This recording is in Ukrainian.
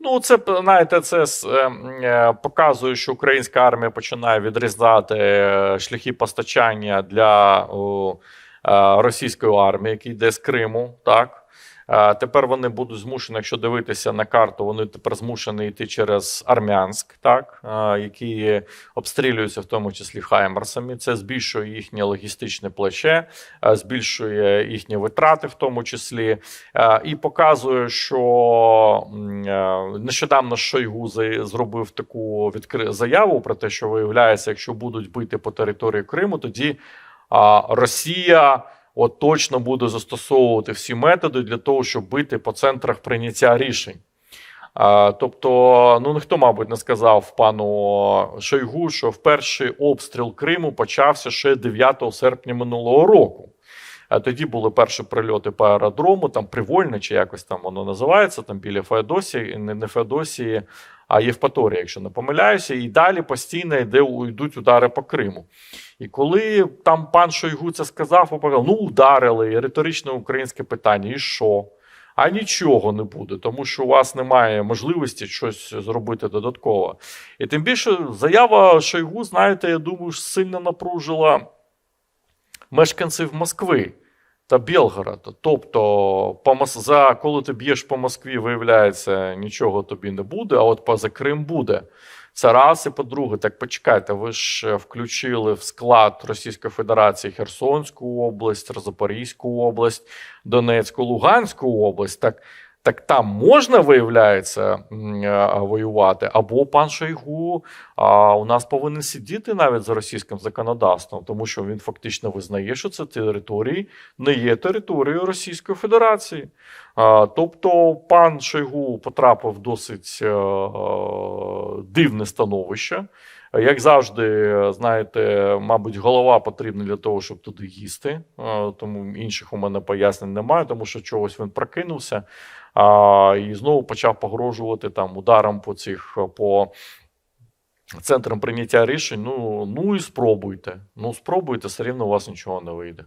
Ну, це знаєте, це е, е, показує, що українська армія починає відрізати е, шляхи постачання для російської армії, які йде з Криму. Так тепер вони будуть змушені, якщо дивитися на карту, вони тепер змушені йти через Армянськ, так які обстрілюються в тому числі хаймерсами. Це збільшує їхнє логістичне плече, збільшує їхні витрати, в тому числі, і показує, що нещодавно Шойгу зробив таку відкри... заяву про те, що виявляється, якщо будуть бити по території Криму, тоді Росія от точно буде застосовувати всі методи для того, щоб бити по центрах прийняття рішень. А, тобто, ну ніхто, мабуть, не сказав пану Шойгу, що перший обстріл Криму почався ще 9 серпня минулого року. А тоді були перші прильоти по аеродрому, там Привольне, чи якось там воно називається, там біля Феодосії, не Феодосії, а Євпаторія, якщо не помиляюся. І далі постійно йде, йдуть удари по Криму. І коли там пан Шойгу це сказав, сказав, ну ударили, риторичне українське питання, і що? А нічого не буде, тому що у вас немає можливості щось зробити додатково. І тим більше заява Шойгу, знаєте, я думаю, сильно напружила мешканців Москви та Білгорода. Тобто, по за коли ти б'єш по Москві, виявляється, нічого тобі не буде, а от поза Крим буде. Це раз, і по-друге, так почекайте, ви ж е, включили в склад Російської Федерації Херсонську область, Запорізьку область, Донецьку, Луганську область. Так, так там можна, виявляється, воювати, або пан Шойгу а, у нас повинен сидіти навіть за російським законодавством, тому що він фактично визнає, що це території не є територією Російської Федерації. А, тобто, пан Шойгу потрапив досить е, е, дивне становище. Як завжди, знаєте, мабуть, голова потрібна для того, щоб туди їсти. Е, Тому інших у мене пояснень немає, тому що чогось він прокинувся а, і знову почав погрожувати там ударом по цих по центрам прийняття рішень. Ну, ну і спробуйте. Ну, спробуйте, все рівно у вас нічого не вийде.